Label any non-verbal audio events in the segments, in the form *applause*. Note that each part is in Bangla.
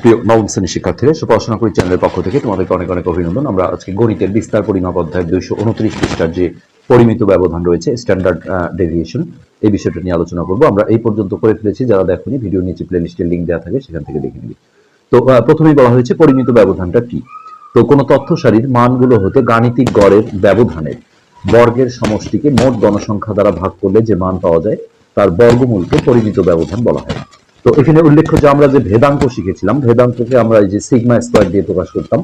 প্রিয় নবম শ্রেণির শিক্ষার্থীরা পড়াশোনা করি চ্যানেলের পক্ষ থেকে তোমাদেরকে অনেক অনেক অভিনন্দন। আমরা আজকে গণিতের বিস্তার পরিমাপ অধ্যায় দুইশো উনত্রিশ পৃষ্ঠার যে পরিমিত ব্যবধান রয়েছে স্ট্যান্ডার্ড ডেভিয়েশন এই বিষয়টা নিয়ে আলোচনা করব। আমরা এই পর্যন্ত করে ফেলেছি, যারা দেখোনি, ভিডিও নিচে লিঙ্ক দেওয়া থাকে, সেখান থেকে দেখে নিবি। তো প্রথমেই বলা হয়েছে পরিমিত ব্যবধানটা কি? তো, কোনো তথ্য সারির মানগুলো হতে গাণিতিক গড়ের ব্যবধানের, বর্গের সমষ্টিকে মোট গণসংখ্যা দ্বারা ভাগ করলে যে মান পাওয়া যায়, তার বর্গমূলকে পরিমিত ব্যবধান বলা হয়। তো এখানে উল্লেখ্য যে আমরা যে ভেদাঙ্ক শিখেছিলাম ভেদাঙ্ককে আমরা এই যে সিগমা স্কোয়ার দিয়ে প্রকাশ করতাম।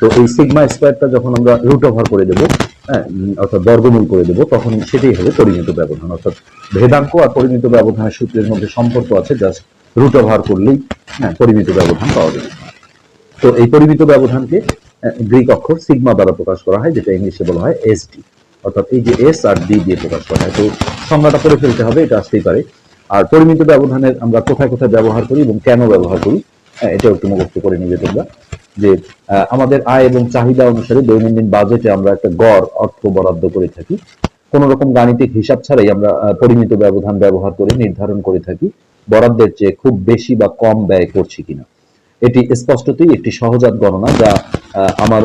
তো এই সিগমা স্কোয়ারটা যখন আমরা রুট ওভার করে দেবো হ্যাঁ অর্থাৎ বর্গমূল করে দেবো তখন সেটাই হবে পরিমিত ব্যবধান। অর্থাৎ ভেদাঙ্ক আর পরিমিত ব্যবধানের সূত্রের মধ্যে সম্পর্ক আছে জাস্ট রুট ওভার করলেই হ্যাঁ পরিমিত ব্যবধান পাওয়া যাবে। তো এই পরিমিত ব্যবধানকে আহ, গ্রিক অক্ষর সিগমা দ্বারা প্রকাশ করা হয় যেটা ইংলিশে বলা হয় এসডি অর্থাৎ এই যে এস আর ডি দিয়ে প্রকাশ করা হয় তো সংজ্ঞাটা করে ফেলতে হবে এটা আসতেই পারে। আর পরিমিত ব্যবধানের আমরা কোথায় কোথায় ব্যবহার করি এবং কেন ব্যবহার করি হ্যাঁ, এটাও একটু মুখস্থ করে নিবে তোমরা যে আমাদের আয় এবং চাহিদা অনুসারে দৈনন্দিন বাজেটে আমরা একটা গড় অর্থ বরাদ্দ করে থাকি। কোন রকম গাণিতিক হিসাব ছাড়াই আমরা পরিমিত ব্যবধান ব্যবহার করে নির্ধারণ করে থাকি বরাদ্দের চেয়ে খুব বেশি বা কম ব্যয় করছি কিনা। এটি স্পষ্টতই একটি সহজাত গণনা যা আমার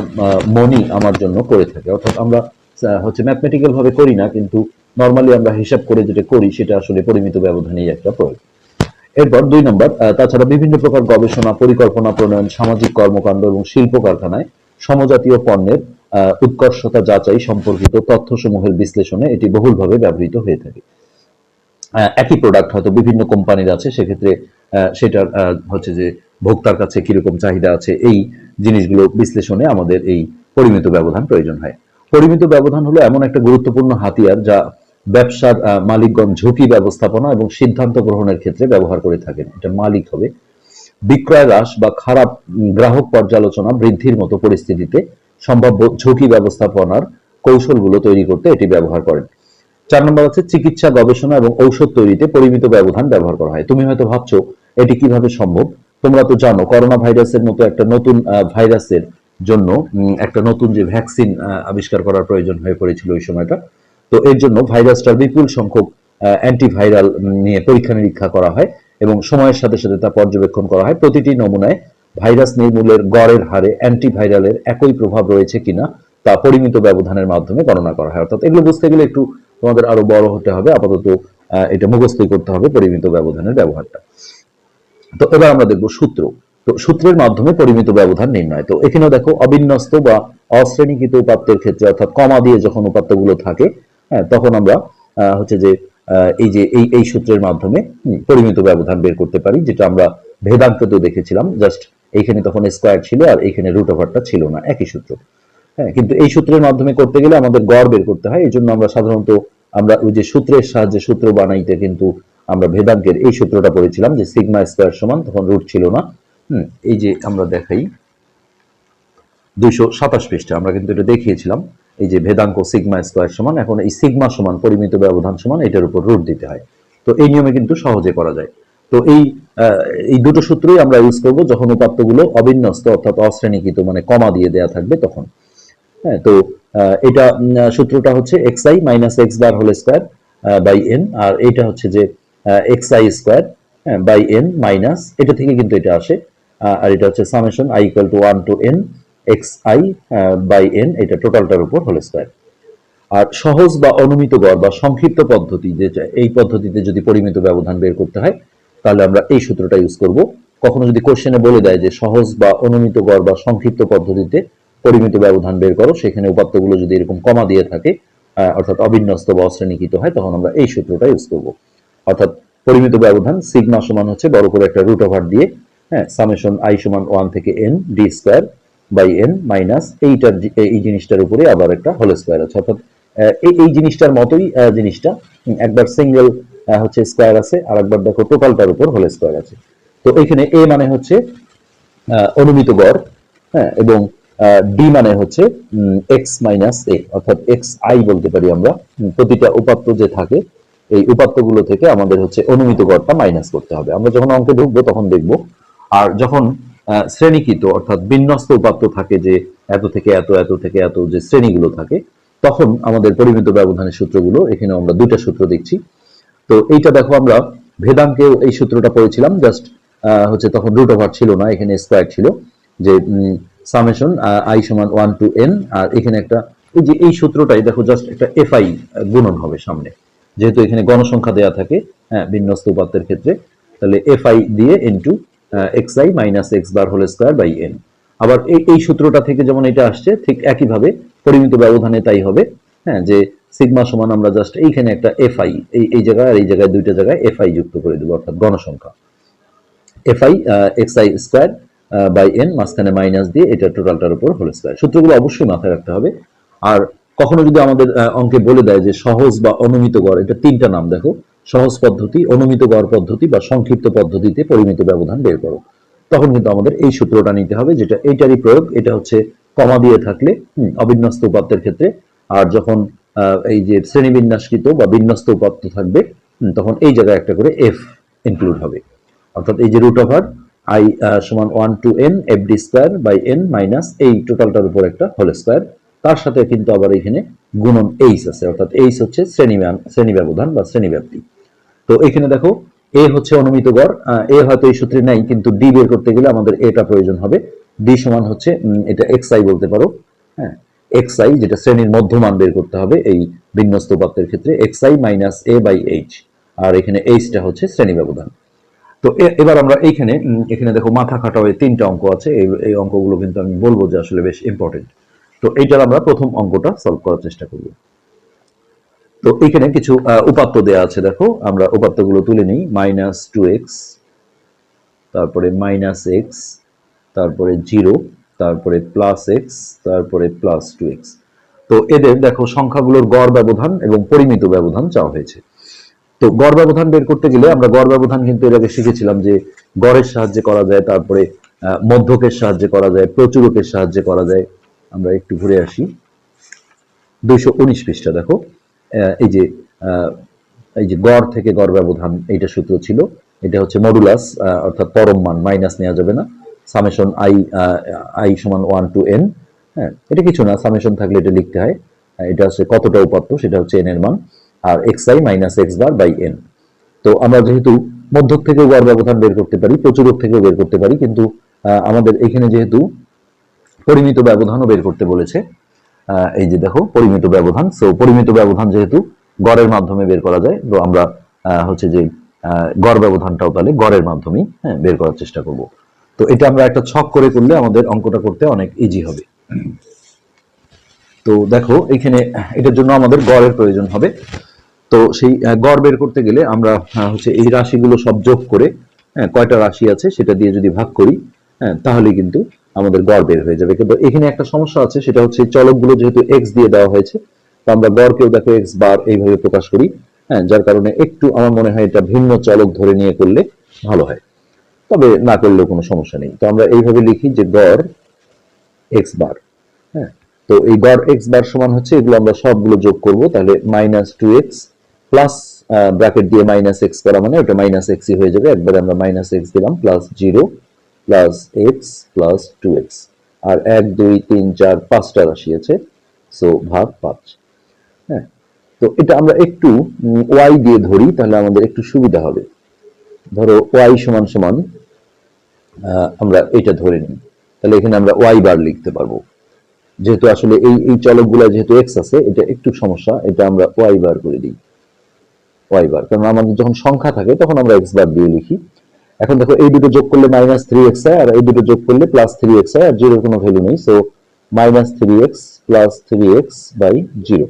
মনই আমার জন্য করে থাকে। অর্থাৎ আমরা হচ্ছে ম্যাথমেটিক্যাল ভাবে করি না, কিন্তু নর্মালি আমরা হিসাব করে যেটা করি, সেটা আসলে পরিমিত ব্যবধানেই একটা প্রয়োগ। এরপর দুই নম্বর তাছাড়া বিভিন্ন প্রকার গবেষণা, পরিকল্পনা, প্রণয়ন, সামাজিক কর্মকাণ্ড এবং শিল্প কারখানায় সমজাতীয় পণ্যের উৎকর্ষতা যাচাই সম্পর্কিত তথ্যসমূহের বিশ্লেষণে এটি বহুলভাবে ব্যবহৃত হয়ে থাকে। একই প্রোডাক্ট হয়তো বিভিন্ন কোম্পানির আছে, সেক্ষেত্রে সেটার হচ্ছে যে ভোক্তার কাছে কীরকম চাহিদা আছে, এই জিনিসগুলো বিশ্লেষণে আমাদের এই পরিমিত ব্যবধান প্রয়োজন হয়। পরিমিত ব্যবধান হলো এমন একটা গুরুত্বপূর্ণ হাতিয়ার যা ব্যবসার মালিকগণ ঝুঁকি ব্যবস্থাপনা এবং সিদ্ধান্ত গ্রহণের ক্ষেত্রে ব্যবহার করে থাকেন। এটা মালিক হবে। বিক্রয় হ্রাস বা খারাপ গ্রাহক পর্যালোচনা বৃদ্ধির মতো পরিস্থিতিতে সম্ভাব্য ঝুঁকি ব্যবস্থাপনার কৌশলগুলো তৈরি করতে এটি ব্যবহার করেন। চার নম্বর হচ্ছে চিকিৎসা, গবেষণা এবং ঔষধ তৈরিতে পরিমিত ব্যবধান ব্যবহার করা হয়। তুমি হয়তো ভাবছ, এটি কীভাবে সম্ভব? তোমরা তো জানো, করোনা ভাইরাসের মতো একটা নতুন ভাইরাসের জন্য একটা নতুন যে ভ্যাকসিন আবিষ্কার করার প্রয়োজন হয়ে পড়েছিল ওই সময়টা। তো এর জন্য ভাইরাসটার বিপুল সংখ্যক অ্যান্টিভাইরাল নিয়ে পরীক্ষা নিরীক্ষা করা হয় এবং সময়ের সাথে সাথে তা পর্যবেক্ষণ করা হয়। প্রতিটি নমুনায় ভাইরাস নির্মূলের গড়ের হারে অ্যান্টিভাইরালের একই প্রভাব রয়েছে কিনা তা পরিমিত ব্যবধানের মাধ্যমে গণনা করা হয়। অর্থাৎ এগুলো বুঝতে গেলে একটু তোমাদের আরও বড় হতে হবে। আপাতত এটা মুখস্থই করতে হবে পরিমিত ব্যবধানের ব্যবহারটা। তো এবার আমরা দেখব সূত্র। তো সূত্রের মাধ্যমে পরিমিত ব্যবধান নির্ণয়। তো এখানেও দেখো অবিন্যস্ত বা অশ্রেণীকৃত উপাত্তের ক্ষেত্রে অর্থাৎ কমা দিয়ে যখন উপাত্তগুলো থাকে হ্যাঁ তখন আমরা হচ্ছে যে এই যে, এই এই সূত্রের মাধ্যমে পরিমিত ব্যবধান বের করতে পারি, যেটা আমরা ভেদাঙ্কতেও দেখেছিলাম। জাস্ট এইখানে তখন স্কোয়ার ছিল আর এইখানে রুট ওভারটা ছিল না, একই সূত্র। হ্যাঁ কিন্তু এই সূত্রের মাধ্যমে করতে গেলে আমাদের গড় বের করতে হয় এই জন্য আমরা সাধারণত আমরা ওই যে সূত্রের সাহায্যে সূত্র বানাইতে কিন্তু আমরা ভেদাঙ্কের এই সূত্রটা পড়েছিলাম যে সিগমা স্কোয়ার সমান, তখন রুট ছিল না। এই যে আমরা দেখাই দুইশো সাতাশ পৃষ্ঠা, আমরা কিন্তু এটা দেখিয়েছিলাম। এই যে ভেদাঙ্ক সিগমা স্কোয়ার সমান, এখন এই সিগমা সমান, পরিমিত ব্যবধান সমান, এটার উপর রুট দিতে হয়। তো এই নিয়মে কিন্তু সহজে করা যায়। তো এই এই দুটো সূত্রই আমরা ইউজ করব, যখন উপাত্তগুলো অবিন্যস্ত অর্থাৎ অশ্রেণীকৃত মানে কমা দিয়ে দেয়া থাকবে তখন। হ্যাঁ তো এটা সূত্রটা হচ্ছে x i minus x bar whole square by n আর এটা হচ্ছে যে x i square by n minus এটা থেকে কিন্তু এটা আসে আর এটা হচ্ছে summation i equal to one to n x i by n এটা টোটালটার উপর হোল স্কোয়ার আর সহজ বা অনুমিত গড় বা সংক্ষিপ্ত পদ্ধতি যে এই পদ্ধতিতে যদি পরিমিত ব্যবধান বের করতে হয়, তাহলে আমরা এই সূত্রটা ইউজ করব। কখনো যদি কোশ্চেনে বলে দেয় যে সহজ বা অনুমিত গড় বা সংক্ষিপ্ত পদ্ধতিতে পরিমিত ব্যবধান বের করো, সেখানে উপাত্তগুলো যদি এরকম কমা দিয়ে থাকে অর্থাৎ অবিন্যস্ত বা অশ্রেণীকৃত হয়, তখন আমরা এই সূত্রটা ইউজ করব। অর্থাৎ পরিমিত ব্যবধান সিগমা সমান হচ্ছে বড় করে একটা রুট ওভার দিয়ে হ্যাঁ সামেশন আই সমান ওয়ান থেকে n d square by n minus এইটার এই জিনিসটার উপরে আবার একটা হোল স্কোয়ার আছে। অর্থাৎ এই জিনিসটার মতোই জিনিসটা একবার সিঙ্গেল হচ্ছে স্কোয়ার আছে, আর একবার দেখো টোটালটার উপর হোল স্কোয়ার আছে। তো এখানে এ মানে হচ্ছে অনুমিত গড় হ্যাঁ এবং ডি মানে হচ্ছে এক্স মাইনাস এ অর্থাৎ এক্স আই বলতে পারি আমরা প্রতিটা উপাত্ত যে থাকে, এই উপাত্তগুলো থেকে আমাদের হচ্ছে অনুমিত গড়টা মাইনাস করতে হবে। আমরা যখন অঙ্কে ঢুকবো তখন দেখব আর যখন শ্রেণীকৃত অর্থাৎ বিন্যস্ত উপাত্ত থাকে যে এত থেকে এত এত থেকে এত যে শ্রেণীগুলো থাকে, তখন আমাদের পরিমিত ব্যবধানের সূত্রগুলো এখানে আমরা দুইটা সূত্র দেখছি। তো এইটা দেখো আমরা, ভেদাঙ্কেও এই সূত্রটা পড়েছিলাম, জাস্ট হচ্ছে তখন রুট ওভার ছিল না, এখানে স্কোয়ার ছিল, যে সামেশন আই সমান ওয়ান টু এন আর এখানে একটা, এই যে এই সূত্রটাই দেখো জাস্ট একটা এফআই গুণন হবে সামনে। যেহেতু এখানে গণসংখ্যা দেওয়া থাকে হ্যাঁ বিন্যস্ত উপাত্তের ক্ষেত্রে, তাহলে এফআই দিয়ে into x i minus x bar whole square by n আবার এই সূত্রটা থেকে যেমন এটা আসছে, ঠিক একইভাবে পরিমিত ব্যবধানে তাই হবে। হ্যাঁ যে সিগমা সমান আমরা জাস্ট এইখানে একটা এফআই এই এই জায়গায় আর এই জায়গায় দুইটা জায়গায় এফআই যুক্ত করে দেবো, অর্থাৎ গণসংখ্যা f i x i square by n মাঝখানে মাইনাস দিয়ে এটা টোটালটার উপর হোল স্কোয়ার সূত্রগুলো অবশ্যই মাথায় রাখতে হবে। আর কখনো যদি আমাদের অঙ্কে বলে দেয় যে সহজ বা অনুমিত গড়, এটা তিনটা নাম দেখো। সহজ পদ্ধতি, অনুমিত গড় পদ্ধতি বা সংক্ষিপ্ত পদ্ধতিতে পরিমিত ব্যবধান বের করো। তখন কিন্তু আমাদের এই সূত্রটা নিতে হবে যেটা এইটারই প্রয়োগ, এটা হচ্ছে কমা দিয়ে থাকলে অবিন্যস্ত উপাত্তের ক্ষেত্রে। আর যখন এই যে শ্রেণীবিন্যাসকৃত বা বিন্যস্ত উপাত্ত থাকবে তখন এই জায়গায় একটা করে এফ ইনক্লুড হবে। অর্থাৎ এই যে রুট ওভার আই সমান one to n f d square by n minus এই টোটালটার উপর একটা হোল স্কোয়ার তার সাথে কিন্তু আবার এখানে গুণন এইচ আছে, অর্থাৎ এইচ হচ্ছে শ্রেণি শ্রেণি ব্যবধান বা শ্রেণি ব্যাপ্তি। তো এখানে দেখো এ হচ্ছে অনুমিত গড় এ হয়তো এই সূত্রে নাই, কিন্তু ডি বের করতে গেলে আমাদের এটা প্রয়োজন হবে। ডি সমান হচ্ছে এটা এক্স আই বলতে পারো হ্যাঁ? এক্স আই যেটা শ্রেণির মধ্যমান বের করতে হবে, এই বিন্যস্ত উপাত্তের ক্ষেত্রে x i minus a by h আর এখানে এইচটা হচ্ছে শ্রেণি ব্যবধান। তো এবার আমরা এইখানে এখানে দেখো মাথা খাটা হয়ে তিনটা অঙ্ক আছে, এই অঙ্কগুলো কিন্তু আমি বলব যে আসলে বেশ ইম্পর্টেন্ট তো এইটার আমরা প্রথম অঙ্কটা সলভ করার চেষ্টা করব। তো এখানে কিছু উপাত্ত দেয়া আছে, দেখো। আমরা উপাত্তগুলো তুলে নিই। মাইনাস টু এক্স, তারপরে মাইনাস এক্স, তারপরে জিরো, তারপরে প্লাস এক্স, তারপরে প্লাস টু এক্স। তো এদের, দেখো, সংখ্যাগুলোর গড় ব্যবধান এবং পরিমিত ব্যবধান চাওয়া হয়েছে। তো গড় ব্যবধান বের করতে গেলে আমরা গড় ব্যবধান কিন্তু এর আগে শিখেছিলাম যে গড়ের সাহায্যে করা যায়, তারপরে মধ্যকের সাহায্যে করা যায়, প্রচুরকের সাহায্যে করা যায়। আমরা একটু ঘুরে আসি। দুইশো উনিশ পৃষ্ঠা, দেখো। এই যে এই যে গড় থেকে গড় ব্যবধান, এইটা সূত্র ছিল। এটা হচ্ছে মডুলাস অর্থাৎ পরম মান মাইনাস নেওয়া যাবে না। সামেশন আই আই সমান ওয়ান টু এন হ্যাঁ এটা কিছু না সামেশন থাকলে এটা লিখতে হয়। এটা হচ্ছে কতটা উপাত্ত, সেটা হচ্ছে এন এর মান। আর x i minus x bar by n তো আমরা যেহেতু মধ্যক থেকেও গড় ব্যবধান বের করতে পারি, প্রচুরক থেকেও বের করতে পারি, কিন্তু আমাদের এখানে যেহেতু পরিমিত ব্যবধানও বের করতে বলেছে। এই যে দেখো, পরিমিত ব্যবধান। সো পরিমিত ব্যবধান যেহেতু গড়ের মাধ্যমে বের করা যায়, তো আমরা হচ্ছে যে গড় ব্যবধানটাও তাহলে গড়ের মাধ্যমেই হ্যাঁ বের করার চেষ্টা করব। তো এটা আমরা একটা ছক করে করলে আমাদের অঙ্কটা করতে অনেক ইজি হবে। তো দেখো, এখানে এটার জন্য আমাদের গড়ের প্রয়োজন হবে। তো সেই গড় বের করতে গেলে আমরা হচ্ছে এই রাশিগুলো সব যোগ করে হ্যাঁ কয়টা রাশি আছে সেটা দিয়ে যদি ভাগ করি হ্যাঁ তাহলে কিন্তু আমাদের গড় বের হয়ে যাবে। কিন্তু এখানে একটা সমস্যা আছে, সেটা হচ্ছে চলকগুলো যেহেতু এক্স দিয়ে দেওয়া হয়েছে, তো আমরা গড়কেও দেখো এক্স বার এইভাবে প্রকাশ করি হ্যাঁ যার কারণে একটু আমার মনে হয় এটা ভিন্ন চলক ধরে নিয়ে করলে ভালো হয়। তবে না করলেও কোনো সমস্যা নেই। তো আমরা এইভাবে লিখি যে গড় এক্স বার হ্যাঁ। তো এই গড় এক্স বার সমান হচ্ছে, এগুলো আমরা সবগুলো যোগ করব, তাহলে minus two x plus bracket দিয়ে মাইনাস এক্স করা মানে ওটা মাইনাস এক্সই হয়ে যাবে। একবারে আমরা মাইনাস এক্স দিলাম plus zero plus x plus two x আর এক, দুই, তিন, চার, পাঁচটা রাশি আছে সো ভাগ পাঁচ। হ্যাঁ তো এটা আমরা একটু ওয়াই দিয়ে ধরি, তাহলে আমাদের একটু সুবিধা হবে। ধরো ওয়াই সমান সমান আমরা এটা ধরে নিই। তাহলে এখানে আমরা ওয়াই বার লিখতে পারব। যেহেতু আসলে এই এই চলকগুলো যেহেতু এক্স আছে, এটা একটু সমস্যা, এটা আমরা ওয়াই বার করে দিই। ওয়াই বার কারণ আমাদের যখন সংখ্যা থাকে, তখন আমরা এক্স বার দিয়ে লিখি। এখন দেখো এই দুটো যোগ করলে মাইনাস থ্রি এক্স হয় আর এই দুটো যোগ করলে প্লাস থ্রি এক্স হয় আর জিরোর কোনো ভ্যালু নেই। So minus three x plus three x by zero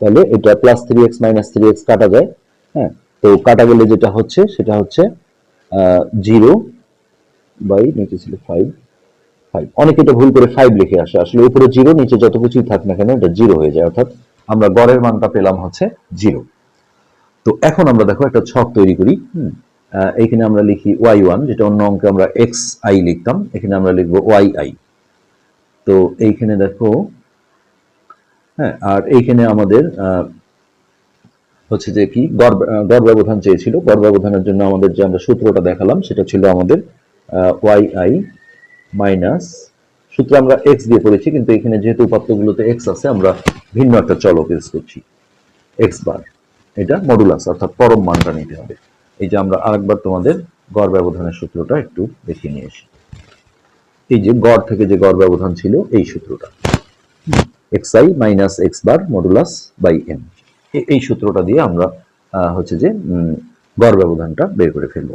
তাহলে এটা plus three x minus three x কাটা যায় হ্যাঁ? তো কাটা গেলে যেটা হচ্ছে সেটা হচ্ছে জিরো বাই নিচে ছিল ফাইভ ফাইভ অনেকে এটা ভুল করে ফাইভ লিখে আসে। আসলে উপরে জিরো নিচে যত কিছুই থাক না কেন এটা জিরো হয়ে যায়। অর্থাৎ আমরা গড়ের মানটা পেলাম হচ্ছে জিরো তো এখন আমরা দেখো একটা ছক তৈরি করি হুম, এখানে আমরা লিখি ওয়াই ওয়ান, যেটা অন্য অঙ্কে আমরা এক্স আই লিখতাম, এখানে আমরা লিখব ওয়াই আই। তো এইখানে দেখো হ্যাঁ আর এইখানে আমাদের হচ্ছে যে কি গড় গড় ব্যবধান চেয়েছিল। গড় ব্যবধানের জন্য আমাদের যে আমরা সূত্রটা দেখালাম, সেটা ছিল আমাদের ওয়াই আই মাইনাস, সূত্র আমরা এক্স দিয়ে করেছি কিন্তু এখানে যেহেতু উপাত্তগুলোতে এক্স আছে, আমরা ভিন্ন একটা চলক ইউজ করছি। এক্স বার, এটা মডুলাস অর্থাৎ পরম মানটা নিতে হবে। এই যে আমরা আরেকবার তোমাদের গড় ব্যবধানের সূত্রটা একটু দেখিয়ে নিয়ে আসি। এই যে গড় থেকে যে গড় ব্যবধান ছিল, এই সূত্রটা। X i minus x bar modulus by n এই সূত্রটা দিয়ে আমরা হচ্ছে যে গড় ব্যবধানটা বের করে ফেলব।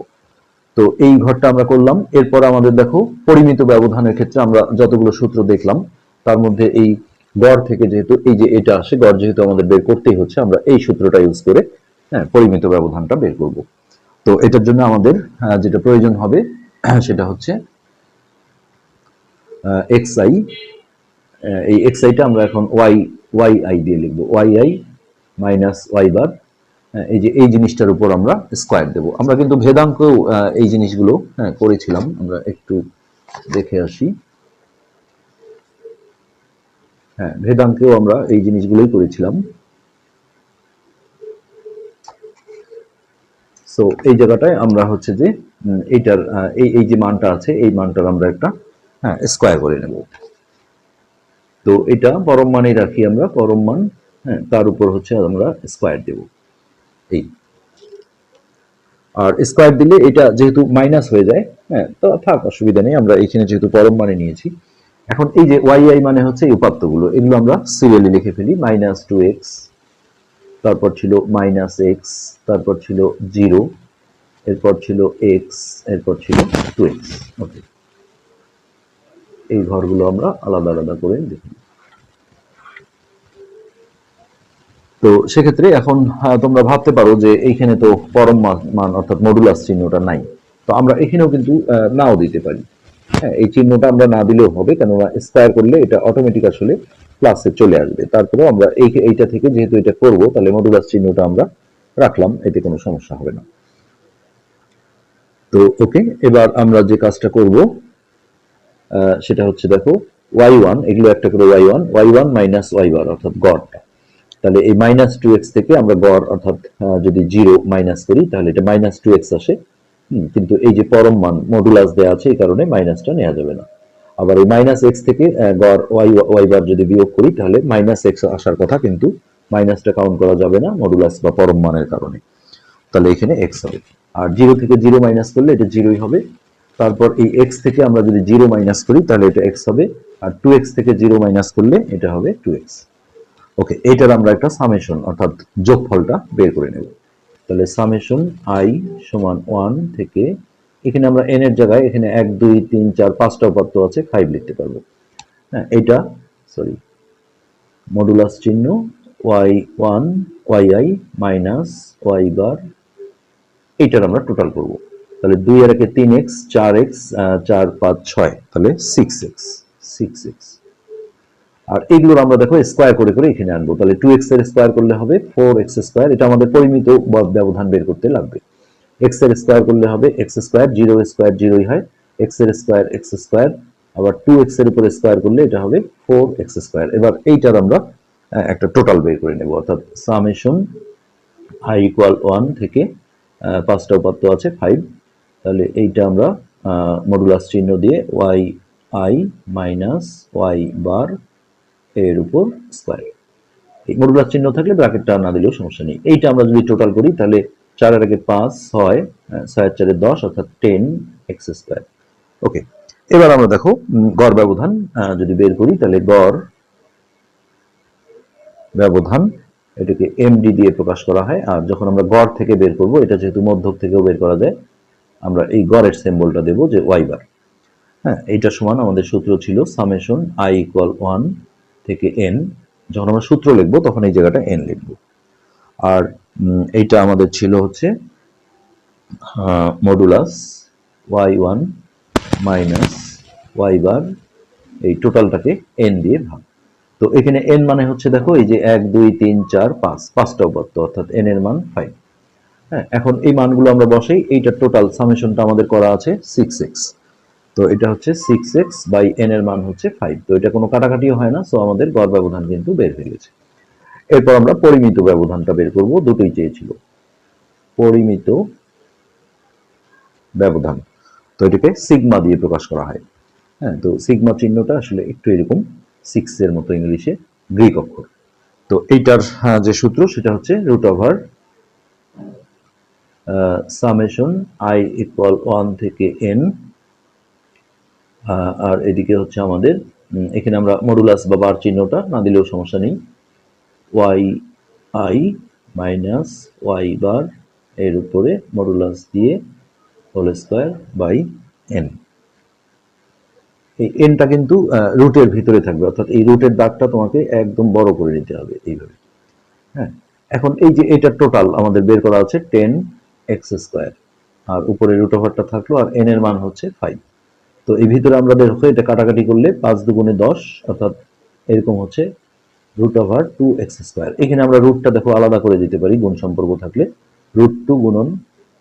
তো এই ঘরটা আমরা করলাম। এরপর আমাদের দেখো, পরিমিত ব্যবধানের ক্ষেত্রে আমরা যতগুলো সূত্র দেখলাম, তার মধ্যে এই গড় থেকে যেহেতু, এই যে এটা আসে, গড় যেহেতু আমাদের বের করতেই হচ্ছে, আমরা এই সূত্রটা ইউজ করে হ্যাঁ পরিমিত ব্যবধানটা বের করব। তো এটার জন্য আমাদের যেটা প্রয়োজন হবে, *clears throat* সেটা হচ্ছে এক্স আই এই এক্স আইটা আমরা এখন ওয়াই ওয়াই আই দিয়ে লিখব। Y i minus y bar এই যে এই জিনিসটার উপর আমরা স্কোয়ার দেব। আমরা কিন্তু ভেদাঙ্কেও এই জিনিসগুলো হ্যাঁ করেছিলাম। আমরা একটু দেখে আসি। হ্যাঁ ভেদাঙ্কেও আমরা এই জিনিসগুলোই করেছিলাম। সো এই জায়গাটায় আমরা হচ্ছে যে এইটার এই এই যে মানটা আছে, এই মানটার আমরা একটা হ্যাঁ স্কোয়ার করে নেব। তো এটা পরম মানেই রাখি আমরা, পরম মান হ্যাঁ তার উপর হচ্ছে আমরা স্কোয়ার দেব। এই। আর স্কোয়ার দিলে এটা যেহেতু মাইনাস হয়ে যায় হ্যাঁ তো থাক, অসুবিধা নেই, আমরা এখানে যেহেতু পরম মানে নিয়েছি। এখন এই যে ওয়াই আই মানে হচ্ছে এই উপাত্তগুলো, এগুলো আমরা সিরিয়ালি লিখে ফেলি মাইনাস টু এক্স তারপর ছিল মাইনাস এক্স তারপর ছিল জিরো এরপর ছিল এক্স এরপর ছিল টু এক্স ওকে এই ঘরগুলো আমরা আলাদা আলাদা করে দেখি। তো সেক্ষেত্রে এখন তোমরা ভাবতে পারো যে এইখানে তো পরম মান- অর্থাৎ মডুলাস চিহ্নটা নাই। তো আমরা এখানেও কিন্তু নাও দিতে পারি। হ্যাঁ এই চিহ্নটা আমরা না দিলেও হবে, কেননা স্কয়ার করলে এটা অটোমেটিক আসলে প্লাসে চলে আসবে। তারপরেও আমরা এই এইটা থেকে যেহেতু এটা করব, তাহলে মডুলাস চিহ্নটা আমরা রাখলাম, এতে কোনো সমস্যা হবে না। তো ওকে এবার আমরা যে কাজটা করব সেটা হচ্ছে দেখো ওয়াই ওয়ান এগুলো একটা করে y one y one minus y bar অর্থাৎ গড়টা তাহলে এই মাইনাস টু এক্স থেকে আমরা গড়, অর্থাৎ যদি জিরো মাইনাস করি, তাহলে এটা মাইনাস টু এক্স আসে। কিন্তু এই যে পরম মান মডুলাস দেওয়া আছে, এই কারণে মাইনাসটা নেওয়া যাবে না। আবার এই মাইনাস এক্স থেকে গড় ওয়াই ওয়াই বার যদি বিয়োগ করি, তাহলে মাইনাস এক্স আসার কথা কিন্তু মাইনাসটা কাউন্ট করা যাবে না মডুলাস বা পরম মানের কারণে। তাহলে এখানে এক্স হবে। আর জিরো থেকে জিরো মাইনাস করলে এটা জিরোই হবে। তারপর এই এক্স থেকে আমরা যদি জিরো মাইনাস করি, তাহলে এটা এক্স হবে। আর টু এক্স থেকে জিরো মাইনাস করলে এটা হবে টু এক্স ওকে এটার আমরা একটা সামেশন অর্থাৎ যোগফলটা বের করে নেব। তাহলে সামেশন আই সমান ওয়ান থেকে, এখানে আমরা এন এর জায়গায় এখানে এক, দুই, তিন, চার, পাঁচটা উপাত্ত আছে ফাইভ লিখতে পারব। হ্যাঁ এটা সরি মডুলাস চিহ্ন y one y i minus y bar এইটার আমরা টোটাল করব। তাহলে দুই আর একে তিন এক্স চার এক্স চার, পাঁচ, ছয়, তাহলে সিক্স এক্স সিক্স এক্স আর এগুলোর আমরা দেখো স্কোয়ার করে করে এখানে আনব। তাহলে টু এক্সের স্কোয়ার করলে হবে ফোর এক্স স্কোয়ার এটা আমাদের পরিমিত ব্যবধান বের করতে লাগবে। এক্সের স্কোয়ার করলে হবে এক্স স্কোয়ার জিরো স্কোয়ার জিরোই হয়। এক্সের স্কোয়ার এক্স স্কোয়ার আবার টু এক্সের উপরে স্কোয়ার করলে এটা হবে ফোর এক্স স্কোয়ার এবার এইটার আমরা একটা টোটাল বের করে নেব। অর্থাৎ সামেশন আই ইকুয়াল ওয়ান থেকে পাঁচটা উপাত্ত আছে ফাইভ তাহলে এইটা আমরা মডুলাস চিহ্ন দিয়ে y i minus y bar এর উপর স্কোয়ার এই মডুলাস চিহ্ন থাকলে ব্র্যাকেটটা না দিলেও সমস্যা নেই। এইটা আমরা যদি টোটাল করি, তাহলে চারের আগে পাঁচ ছয় ছয়ের চারে দশ, অর্থাৎ টেন এক্স স্কোয়ার ওকে এবার আমরা দেখো গড় ব্যবধান যদি বের করি, তাহলে গড় ব্যবধান, এটাকে এমডি দিয়ে প্রকাশ করা হয়। আর যখন আমরা গড় থেকে বের করব, এটা যেহেতু মধ্যক থেকেও বের করা যায়, আমরা এই গড়ের সিম্বলটা দেব যে ওয়াই বার হ্যাঁ এইটা সমান আমাদের সূত্র ছিল সামেশন আই ইকুয়াল ওয়ান থেকে এন যখন আমরা সূত্র লিখব, তখন এই জায়গাটা এন লিখব। আর এইটা আমাদের ছিল হচ্ছে modulus y one minus y bar এই টোটালটাকে এন দিয়ে ভাগ। তো এখানে এন মানে হচ্ছে, দেখো, এই যে এক, দুই, তিন, চার, পাঁচ, পাঁচটা উপাত্ত অর্থাৎ এন এর মান ফাইভ হ্যাঁ এখন এই মানগুলো আমরা বসেই, এইটা টোটাল সামেশনটা আমাদের করা আছে সিক্স এক্স তো এটা হচ্ছে সিক্স এক্স বাই এন এর মান হচ্ছে ফাইভ তো এটা কোনো কাটাকাটিও হয় না সো আমাদের গড় ব্যবধান কিন্তু বের হয়ে গেছে। এরপর আমরা পরিমিত ব্যবধানটা বের করব দুটোই চেয়েছিল। পরিমিত ব্যবধান। তো এটাকে সিগমা দিয়ে প্রকাশ করা হয়। হ্যাঁ তো সিগমা চিহ্নটা আসলে একটু এরকম সিক্স এর মতো ইংলিশে গ্রিক অক্ষর। তো এইটার হ্যাঁ, যে সূত্র সেটা হচ্ছে root over summation i equal one থেকে এন আর এদিকে হচ্ছে আমাদের এখানে আমরা মডুলাস বা বার চিহ্নটা না দিলেও সমস্যা নেই। Y i minus y bar এর উপরে মডুলাস দিয়ে হোল স্কোয়ার বাই এন এই এনটা কিন্তু রুটের ভিতরে থাকবে, অর্থাৎ এই রুটের দাগটা তোমাকে একদম বড় করে নিতে হবে এইভাবে। হ্যাঁ এখন এই যে এটা টোটাল আমাদের বের করা আছে টেন এক্স স্কোয়ার আর উপরে রুট ওভারটা থাকল আর এন এর মান হচ্ছে ফাইভ তো এই ভিতরে আমরা দেখো এটা কাটাকাটি করলে পাঁচ দুগুণে দশ, অর্থাৎ এরকম হচ্ছে root over two x square এখানে আমরা রুটটা দেখো আলাদা করে দিতে পারি, গুণ সম্পর্ক থাকলে। রুট টু গুণন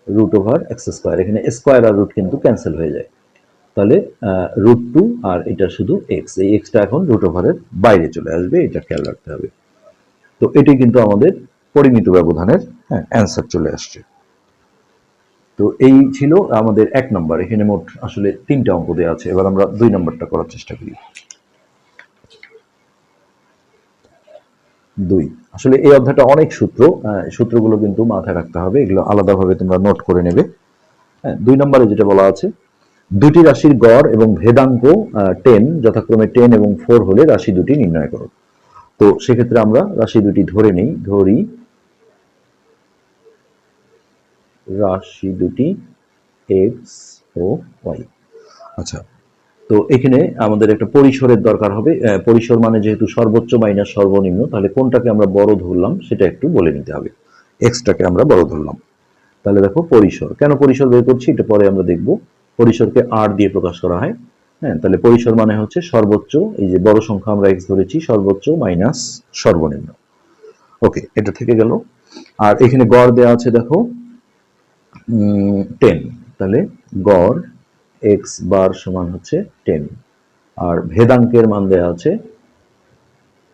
রুট ওভার এক্স স্কোয়ার এখানে স্কোয়ার আর রুট কিন্তু ক্যান্সেল হয়ে যায়। তাহলে রুট টু আর এটা শুধু এক্স এই এক্সটা এখন রুট ওভারের বাইরে চলে আসবে, এটা খেয়াল রাখতে হবে। তো এটি কিন্তু আমাদের পরিমিত ব্যবধানের হ্যাঁ অ্যান্সার চলে আসছে। তো এই ছিল আমাদের এক নম্বর। এখানে মোট আসলে তিনটা অঙ্ক দেওয়া আছে। এবার আমরা দুই নম্বরটা করার চেষ্টা করি। দুই। আসলে এই অধ্যায়টা অনেক সূত্র। আহ, সূত্রগুলো কিন্তু মাথায় রাখতে হবে। এগুলো আলাদাভাবে তোমরা নোট করে নেবে। হ্যাঁ, দুই নম্বরে যেটা বলা আছে দুটি রাশির গড় এবং ভেদাঙ্ক টেন যথাক্রমে টেন এবং ফোর হলে রাশি দুটি নির্ণয় করো। তো সেক্ষেত্রে আমরা রাশি দুটি ধরে নেই ধরি রাশি দুটি এক্স ও ওয়াই আচ্ছা তো এখানে আমাদের একটা পরিসরের দরকার হবে। পরিসর মানে যেহেতু সর্বোচ্চ মাইনাস সর্বনিম্ন তাহলে কোনটাকে আমরা বড় ধরলাম সেটা একটু বলে নিতে হবে। এক্সটাকে আমরা বড় ধরলাম। তাহলে দেখো পরিসর। কেন পরিসর বের করছি? এটা পরে আমরা দেখব। পরিসরকে আর দিয়ে প্রকাশ করা হয়। হ্যাঁ তাহলে পরিসর মানে হচ্ছে সর্বোচ্চ এই যে বড় সংখ্যা আমরা এক্স ধরেছি সর্বোচ্চ মাইনাস সর্বনিম্ন। ওকে এটা থেকে গেল। আর এখানে গড় দেওয়া আছে দেখো টেন তাহলে গড় এক্স বার সমান হচ্ছে টেন আর ভেদাঙ্কের মান দেওয়া আছে,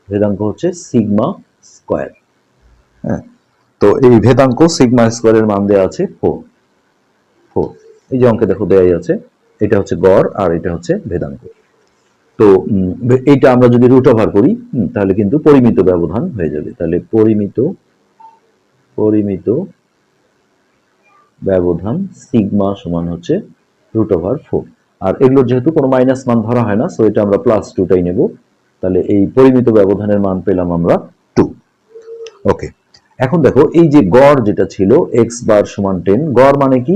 ভেদাঙ্ক হচ্ছে সিগমা স্কোয়ার হ্যাঁ তো এই ভেদাঙ্ক সিগমা স্কোয়ারের মান দেওয়া আছে ফোর ফোর এই যে অঙ্কে দেখো দেয়াই আছে, এটা হচ্ছে গড় আর এটা হচ্ছে ভেদাঙ্ক। তো এইটা আমরা যদি রুট ওভার করি তাহলে কিন্তু পরিমিত ব্যবধান হয়ে যাবে। তাহলে পরিমিত পরিমিত ব্যবধান সিগমা সমান হচ্ছে রুট ওভার ফোর। আর এগুলোর যেহেতু কোনো মাইনাস মান ধরা হয় না, সো এটা আমরা প্লাস টুটাই নেব। তাহলে এই পরিমিত ব্যবধানের মান পেলাম আমরা টু ওকে এখন দেখো এই যে গড় যেটা ছিল এক্স বার সমান টেন গড় মানে কি?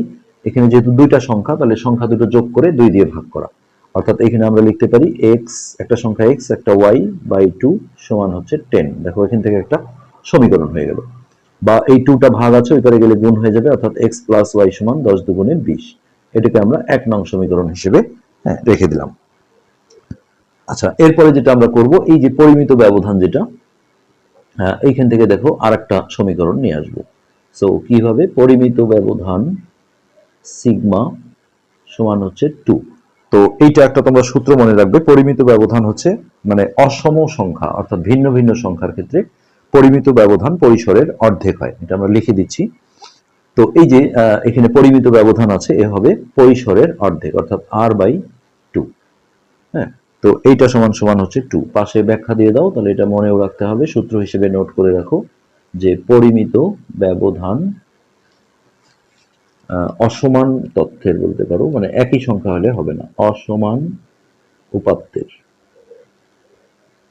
এখানে যেহেতু দুইটা সংখ্যা, তাহলে সংখ্যা দুটো যোগ করে দুই দিয়ে ভাগ করা। অর্থাৎ এখানে আমরা লিখতে পারি এক্স একটা সংখ্যা এক্স একটা ওয়াই বাই টু সমান হচ্ছে টেন দেখো এখান থেকে একটা সমীকরণ হয়ে গেল। বা এই টুটা ভাগ আছে ওই গেলে গুণ হয়ে যাবে অর্থাৎ এক্স প্লাস ওয়াই সমান দশ দুগুণে বিশ। এটাকে আমরা এক নং সমীকরণ হিসেবে হ্যাঁ, রেখে দিলাম। আচ্ছা এরপরে যেটা আমরা করব এই যে পরিমিত ব্যবধান যেটা হ্যাঁ, এইখান থেকে দেখো আরেকটা সমীকরণ নিয়ে আসব। সো কি হবে পরিমিত ব্যবধান সিগমা সমান হচ্ছে টু তো এইটা একটা তোমরা সূত্র মনে রাখবে পরিমিত ব্যবধান হচ্ছে মানে অসম সংখ্যা অর্থাৎ ভিন্ন ভিন্ন সংখ্যার ক্ষেত্রে পরিমিত ব্যবধান পরিসরের অর্ধেক হয়, এটা আমরা লিখে দিচ্ছি। তো এই যে এখানে পরিমিত ব্যবধান আছে, এ হবে পরিসরের অর্ধেক, অর্থাৎ আর বাই টু হ্যাঁ? তো এইটা সমান সমান হচ্ছে টু পাশে ব্যাখ্যা দিয়ে দাও, তাহলে এটা মনেও রাখতে হবে। সূত্র হিসেবে নোট করে রাখো যে পরিমিত ব্যবধান অসমান তথ্যের বলতে পারো মানে একই সংখ্যা হলে হবে না, অসমান উপাত্তের।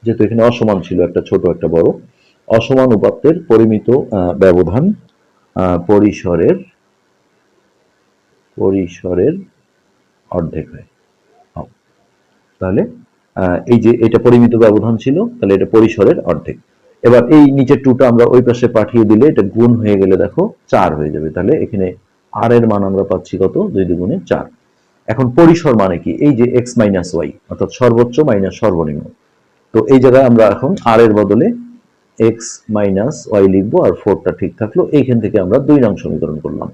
যেহেতু এখানে অসমান ছিল একটা ছোট, একটা বড় অসমান উপাত্তের পরিমিত ব্যবধান পরিসরের পরিসরের অর্ধেক হয়। তাহলে এই যে এটা পরিমিত ব্যবধান ছিল, তাহলে এটা পরিসরের অর্ধেক। এবার এই নিচের টুটা আমরা ওই পাশে পাঠিয়ে দিলে এটা গুণ হয়ে গেলে দেখো চার হয়ে যাবে। তাহলে এখানে আর এর মান আমরা পাচ্ছি কত? দুই দুগুণে চার। এখন পরিসর মানে কি? এই যে এক্স মাইনাস ওয়াই অর্থাৎ সর্বোচ্চ মাইনাস সর্বনিম্ন। তো এই জায়গায় আমরা এখন আর এর বদলে এক্স মাইনাস ওয়াই লিখব আর ফোরটা ঠিক থাকল। এইখান থেকে আমরা দুই নং সমীকরণ করলাম।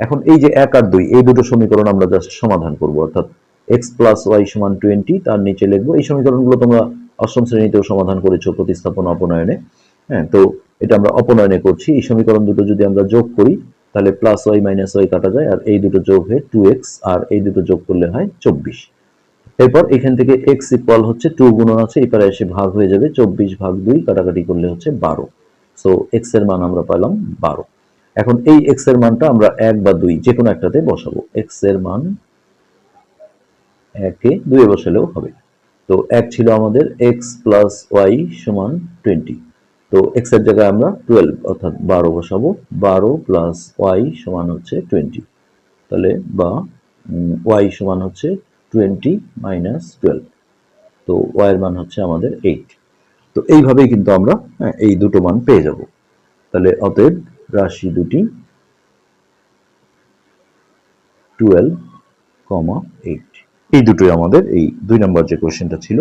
এখন এই যে এক আর দুই, এই দুটো সমীকরণ আমরা জাস্ট সমাধান করব। অর্থাৎ এক্স প্লাস ওয়াই সমান টোয়েন্টি তার নিচে লিখব। এই সমীকরণগুলো তোমরা অষ্টম শ্রেণীতেও সমাধান করেছ প্রতিস্থাপন অপনয়নে। হ্যাঁ তো এটা আমরা অপনয়নে করছি। এই সমীকরণ দুটো যদি আমরা যোগ করি, তাহলে প্লাস ওয়াই মাইনাস ওয়াই কাটা যায়। আর এই দুটো যোগ হয়ে টু এক্স আর এই দুটো যোগ করলে হয় চব্বিশ। এরপর এখান থেকে এক্স ইকুয়াল হচ্ছে টু গুণন আছে, এপারে এসে ভাগ হয়ে যাবে, চব্বিশ ভাগ দুই কাটাকাটি করলে হচ্ছে বারো। সো এক্সের মান আমরা পেলাম বারো। এখন এই এক্সের মানটা আমরা এক বা দুই যে কোনো একটাতে বসাবো। এক্সের মান একে দুয়ে বসালেও হবে। তো এক ছিল আমাদের এক্স প্লাস ওয়াই সমান টোয়েন্টি তো এক্সের জায়গায় আমরা টুয়েলভ অর্থাৎ বারো বসাবো। বারো প্লাস ওয়াই সমান হচ্ছে টোয়েন্টি তাহলে বা ওয়াই সমান হচ্ছে টোয়েন্টি মাইনাস টুয়েলভ তো ওয়াই এর মান হচ্ছে আমাদের এইট তো এইভাবেই কিন্তু আমরা হ্যাঁ, এই দুটো মান পেয়ে যাব। তাহলে অতএব রাশি দুটি টুয়েলভ কমা এইট এই দুটোই আমাদের এই দুই নম্বর যে কোশ্চেনটা ছিল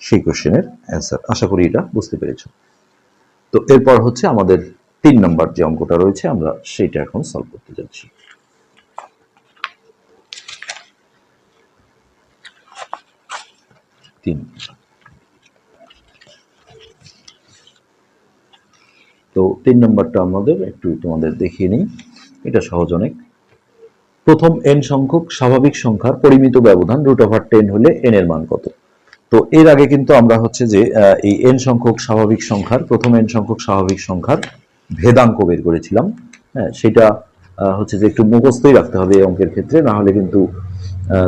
সেই কোয়েশ্চেনের অ্যান্সার আশা করি এটা বুঝতে পেরেছ। তো এরপর হচ্ছে আমাদের তিন নম্বর যে অঙ্কটা রয়েছে আমরা সেইটা এখন সলভ করতে যাচ্ছি। তিন। তো তিন নম্বরটা আমাদের একটু তোমাদের দেখিয়ে নিই। এটা সহজ অনেক। প্রথম এন সংখ্যক স্বাভাবিক সংখ্যার পরিমিত ব্যবধান রুট ওভার টেন হলে এন এর মান কত? তো এর আগে কিন্তু আমরা হচ্ছে যে এই এন সংখ্যক স্বাভাবিক সংখ্যার, প্রথম এন সংখ্যক স্বাভাবিক সংখ্যার ভেদাঙ্ক বের করেছিলাম। হ্যাঁ সেটা হচ্ছে যে একটু মুখস্থই রাখতে হবে এই অঙ্কের ক্ষেত্রে, না হলে কিন্তু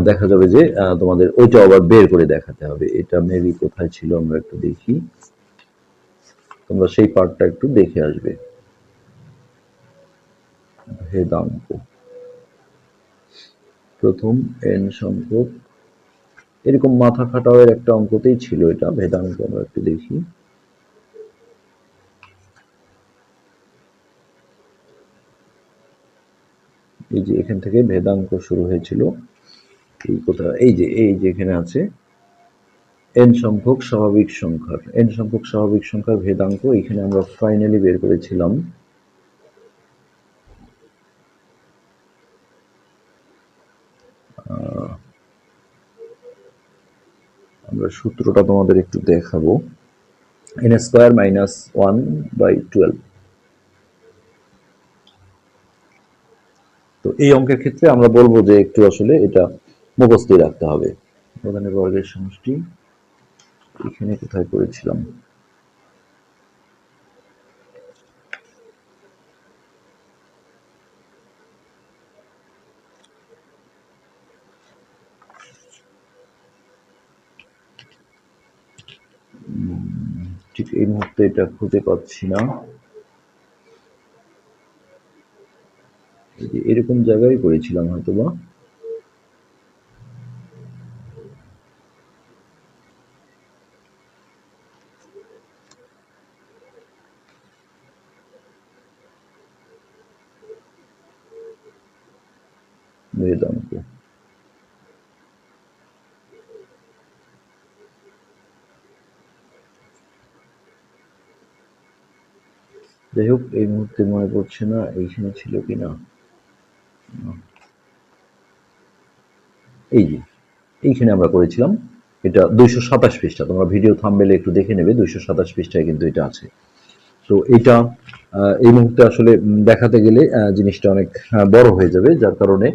দেখা যাবে যে তোমাদের ওইটা আবার বের করে দেখাতে হবে। এটা মেবি কোথায় ছিল আমরা একটু দেখি। তোমরা সেই পার্টটা একটু দেখে আসবে। ভেদাঙ্ক প্রথম এন সংখ্যক। এরকম মাথা খাটাও এর একটা অঙ্কতেই ছিল এটা। ভেদাঙ্ক আমরা একটু দেখি। এই যে এখান থেকে ভেদাঙ্ক শুরু হয়েছিল। এই কোথা এই যে এই যে এখানে আছে এন সংখ্যক স্বাভাবিক সংখ্যার এন সংখ্যক স্বাভাবিক সংখ্যার ভেদাঙ্ক এখানে আমরা ফাইনালি বের করেছিলাম। আমরা সূত্রটা তোমাদের একটু দেখাবো। N square minus one by twelve তো এই অঙ্কের ক্ষেত্রে আমরা বলব যে একটু আসলে এটা মুখস্থই রাখতে হবে। প্রধানের বর্গের সমষ্টি এখানে কোথায় করেছিলাম ঠিক এই মুহূর্তে এটা খুঁজে পাচ্ছি না। এরকম জায়গায় করেছিলাম হয়তো বা যাই হোক এই মুহূর্তে মনে পড়ছে না এইখানে ছিল কিনা। এই যে এইখানে আমরা করেছিলাম। এটা দুইশো সাতাশ পৃষ্ঠা। তোমরা ভিডিও থাম্বেলে একটু দেখে নেবে দুইশো সাতাশ পৃষ্ঠায় কিন্তু এটা আছে। তো এটা এই মুহূর্তে আসলে দেখাতে গেলে জিনিসটা অনেক বড় হয়ে যাবে যার কারণে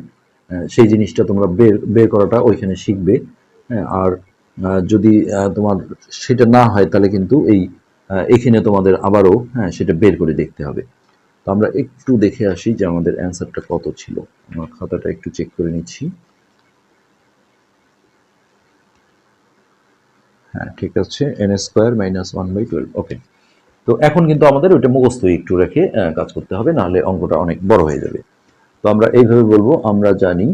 সেই জিনিসটা তোমরা বের বের করাটা ওইখানে শিখবে। হ্যাঁ, আর যদি তোমার সেটা না হয় তাহলে কিন্তু এই এখানে তোমাদের আবারও হ্যাঁ সেটা বের করে দেখতে হবে। তো আমরা একটু দেখে আসি যে আমাদের অ্যান্সারটা কত ছিল। আমার খাতাটা একটু চেক করে নিচ্ছি। হ্যাঁ ঠিক আছে n square minus one by twelve okay তো এখন কিন্তু আমাদের ওইটা মুখস্থ একটু রেখে কাজ করতে হবে, নাহলে অঙ্কটা অনেক বড় হয়ে যাবে। তো আমরা এইভাবে বলব, আমরা জানি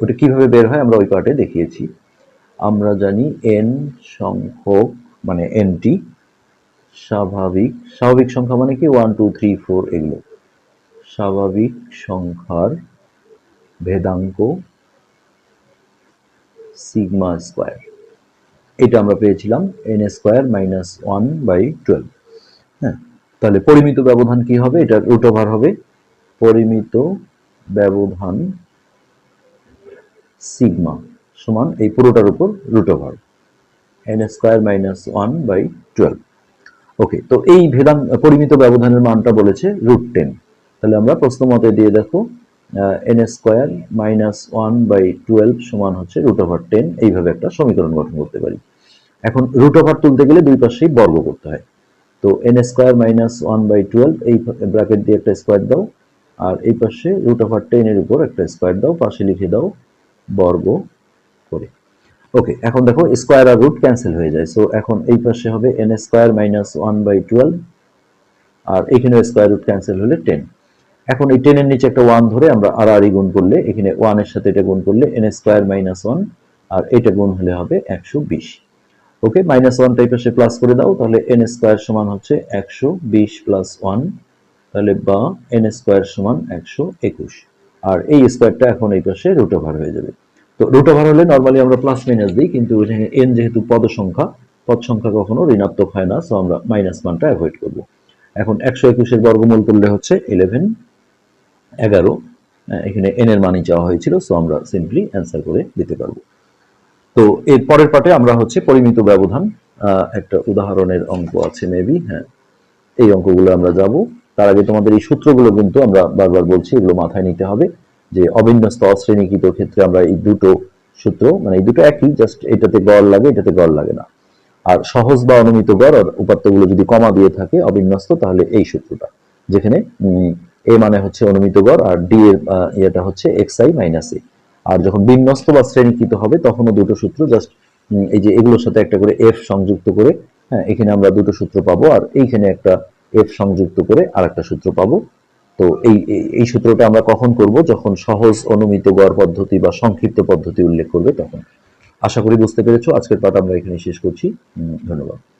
ওটা কীভাবে বের হয়, আমরা ওই পার্টে দেখিয়েছি। আমরা জানি এন সংখ্যক মানে এনটি স্বাভাবিক স্বাভাবিক সংখ্যা মানে কি? ওয়ান টু থ্রি ফোর এগুলো। স্বাভাবিক সংখ্যার ভেদাঙ্ক সিগমা স্কোয়ার এটা আমরা পেয়েছিলাম n square minus one by twelve হ্যাঁ তাহলে পরিমিত ব্যবধান কি হবে? এটা রুট ওভার হবে। পরিমিত ব্যবধান সিগমা সমান এই পুরোটার উপর root over n square minus one by twelve okay তো এই ভেদাং পরিমিত ব্যবধানের মানটা বলেছে রুট টেন তাহলে আমরা প্রশ্ন মতে দিয়ে দেখো n square minus one by twelve সমান হচ্ছে রুট ওভার টেন এইভাবে একটা সমীকরণ গঠন করতে পারি। এখন রুট ওভার তুলতে গেলে দুই পাশেই বর্গ করতে হয়। তো n square minus one by twelve এই ব্র্যাকেট দিয়ে একটা স্কোয়ার দাও, আর এই পাশে রুট ওভার টেনের উপর একটা স্কোয়ার দাও, পাশে লিখে দাও, বর্গ করে। ওকে এখন দেখো স্কোয়ার আর রুট ক্যান্সেল হয়ে যায়। সো এখন এই পাশে হবে n square minus one by twelve আর এখানে স্কোয়ার রুট ক্যান্সেল হলে টেন এখন এই টেনের নিচে একটা ওয়ান ধরে আমরা আর আর গুণ করলে, এখানে ওয়ানের সাথে এটা গুণ করলে এন স্কোয়ার মাইনাস ওয়ান আর এটা গুণ হলে হবে একশো বিশ। ওকে মাইনাস ওয়ান টাইপ সে প্লাস করে দাও, তাহলে এন স্কোয়ার সমান হচ্ছে একশো বিশ প্লাস ওয়ান তাহলে বা এন স্কোয়ার সমান একশো একুশ। আর এই স্কোয়ারটা এখন এই পাশে রুট ওভার হয়ে যাবে। তো রুট ওভার হলে নর্মালি আমরা প্লাস মাইনাস দিই, কিন্তু এন যেহেতু পদ সংখ্যা পদ সংখ্যা কখনো ঋণাত্মক হয় না সো আমরা মাইনাস মানটা অ্যাভয়েড করব। এখন একশো একুশের বর্গমূল করলে হচ্ছে ইলেভেন এগারো এখানে এন এর মানই চাওয়া হয়েছিল সো আমরা সিম্পলি অ্যান্সার করে দিতে পারব। তো এর পরের পার্টে আমরা হচ্ছে পরিমিত ব্যবধান একটা উদাহরণের অঙ্ক আছে মেবি হ্যাঁ এই অঙ্কগুলো আমরা যাব। তার আগে তোমাদের এই সূত্রগুলো কিন্তু আমরা বারবার বলছি, এগুলো মাথায় নিতে হবে। যে অবিন্যস্ত অশ্রেণীকৃত ক্ষেত্রে আমরা এই দুটো সূত্র মানে এই দুটো একই জাস্ট এটাতে গড় লাগে, এটাতে গড় লাগে না। আর সহজ বা অনুমিত গড় উপাত্তগুলো যদি কমা দিয়ে থাকে অবিন্যস্ত, তাহলে এই সূত্রটা, যেখানে এ মানে হচ্ছে অনুমিত গড় আর ডি এর ইয়েটা হচ্ছে এক্স আই মাইনাস এ। আর যখন বিন্যস্ত বা শ্রেণীকৃত হবে, তখনও দুটো সূত্র জাস্ট এই যে এগুলোর সাথে একটা করে এফ সংযুক্ত করে হ্যাঁ এখানে আমরা দুটো সূত্র পাবো। আর এইখানে একটা এফ সংযুক্ত করে আর একটা সূত্র পাবো। তো এই, এই- সূত্রটা আমরা কখন করব? যখন সহজ অনুমিত গড় পদ্ধতি বা সংক্ষিপ্ত পদ্ধতি উল্লেখ করবে তখন। আশা করি বুঝতে পেরেছ। আজকের পাঠ আমরা এখানে শেষ করছি। ধন্যবাদ।